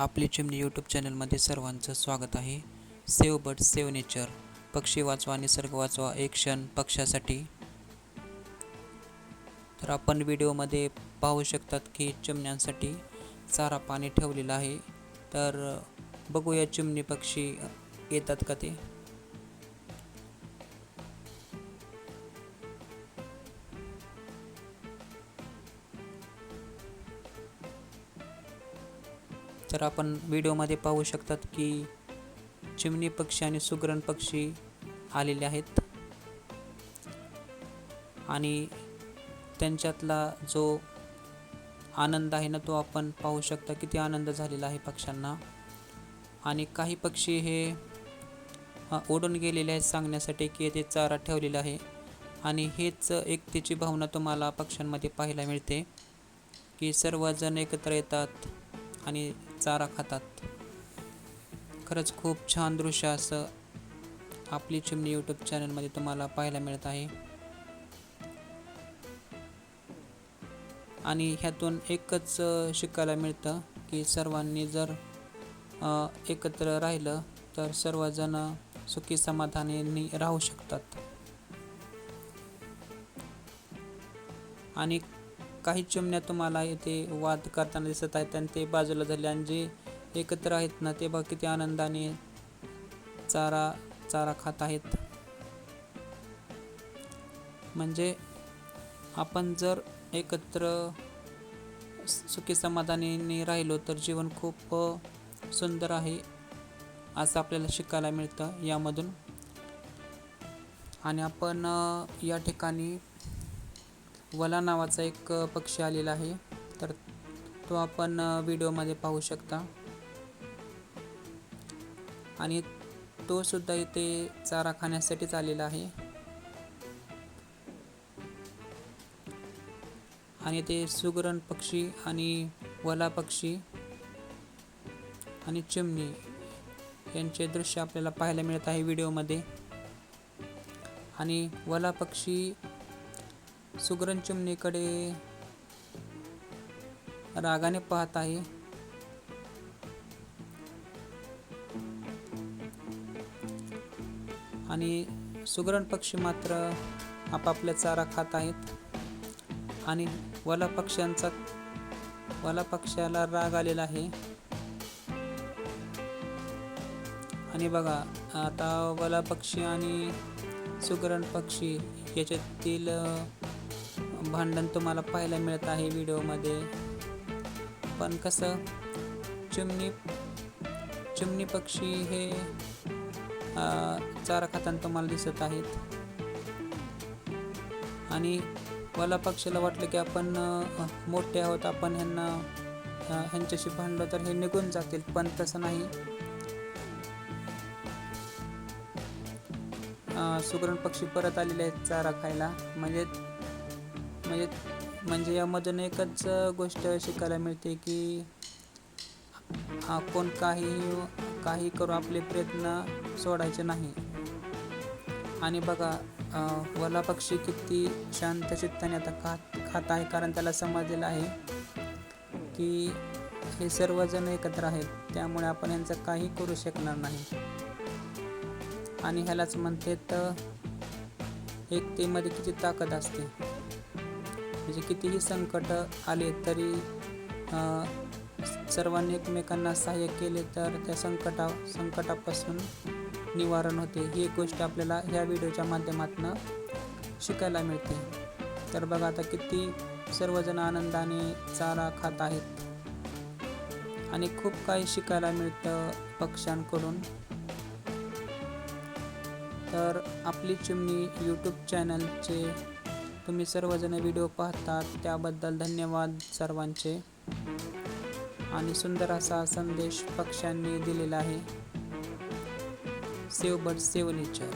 आपली चिमणी यूट्यूब चॅनलमध्ये सर्वांचं स्वागत आहे. सेव बट सेव नेचर पक्षी वाचवा निसर्ग वाचवा एक क्षण पक्षासाठी तर आपण व्हिडिओमध्ये पाहू शकतात की चिमण्यांसाठी चारा पाणी ठेवलेलं आहे. तर बघूया चिमणी पक्षी येतात का ते. तर आपण व्हिडिओमध्ये पाहू शकतात की चिमणी पक्षी आणि सुगरण पक्षी आलेले आहेत. आणि त्यांच्यातला जो आनंद आहे ना तो आपण पाहू शकता किती आनंद झालेला आहे पक्ष्यांना. आणि काही पक्षी हे ओढून गेलेले आहेत सांगण्यासाठी की येथे चारा ठेवलेला आहे. आणि हेच एकतेची भावना तुम्हाला पक्ष्यांमध्ये पाहायला मिळते की सर्वजण एकत्र येतात आणि चारा खातात. खरंच खूप छान दृश्य असं आपली चिमणी यूट्यूब चॅनलमध्ये तुम्हाला पाहायला मिळत आहे. आणि ह्यातून एकच शिकायला मिळतं की सर्वांनी जर एकत्र राहिलं तर सर्वजण सुखी समाधानी राहू शकतात. आणि काही चिमण्या तुम्हाला इथे वाद करताना दिसत आहेत आणि ते बाजूला झाले आणि जे एकत्र आहेत ना ते बघ किती आनंदाने चारा चारा खात आहेत. म्हणजे आपण जर एकत्र सुखी समाधानाने राहिलो तर जीवन खूप सुंदर आहे असं आपल्याला शिकायला मिळतं यामधून. आणि आपण या ठिकाणी वला नावाचा एक पक्षी आलेला आहे. तर तो आपण व्हिडिओमध्ये पाहू शकता. आणि तो सुद्धा इथे चारा खाण्यासाठीच आलेला आहे. आणि ते सुगरण पक्षी आणि वला पक्षी आणि चिमणी यांचे दृश्य आपल्याला पाहायला मिळत आहे व्हिडिओमध्ये. आणि वला पक्षी सुगरण चिमणीकडे रागाने पाहत आहे. आणि सुगरण पक्षी मात्र आपापल्या चारा खात आहेत. आणि वला पक्ष्यांचा वला पक्ष्याला राग आलेला आहे. आणि बघा आता वला पक्षी आणि सुगरण पक्षी याच्यातील भांडण तुम्हाला पाहायला मिळत आहे व्हिडिओमध्ये. पण कसं चिमणी चिमणी पक्षी हे चारा खाताना तुम्हाला दिसत आहेत. आणि मला पक्षाला वाटलं की आपण मोठे आहोत आपण ह्यांना ह्यांच्याशी भांडलो तर हे निघून जातील पण तसं नाही. सुगरण पक्षी परत आलेले आहेत चारा खायला. म्हणजे म्हणजे म्हणजे यामधून एकच गोष्ट शिकायला मिळते की आपण काही काही करू आपले प्रयत्न सोडायचे नाही. आणि बघा वला पक्षी किती शांत चित्ताने आता खात खात आहे कारण त्याला समजलेलं आहे की हे सर्वजण एकत्र आहेत त्यामुळे आपण यांचं काही करू शकणार नाही. आणि ह्यालाच म्हणते तर एकतेमध्ये किती ताकद असते. म्हणजे कितीही संकट आले तरी सर्वांनी एकमेकांना सहाय्य केले तर त्या संकटा संकटापासून निवारण होते. ही एक गोष्ट आपल्याला ह्या व्हिडिओच्या माध्यमातून शिकायला मिळते. तर बघा आता किती सर्वजण आनंदाने चारा खात आहेत. आणि खूप काही शिकायला मिळतं पक्ष्यांकडून. तर आपली चिमणी यूट्यूब चॅनलचे तुम्ही सर्वजण व्हिडिओ पाहतात. त्याबद्दल धन्यवाद सर्वांचे. आणि सुंदर असा संदेश पक्ष्यांनी दिलेला आहे. Save but save nature.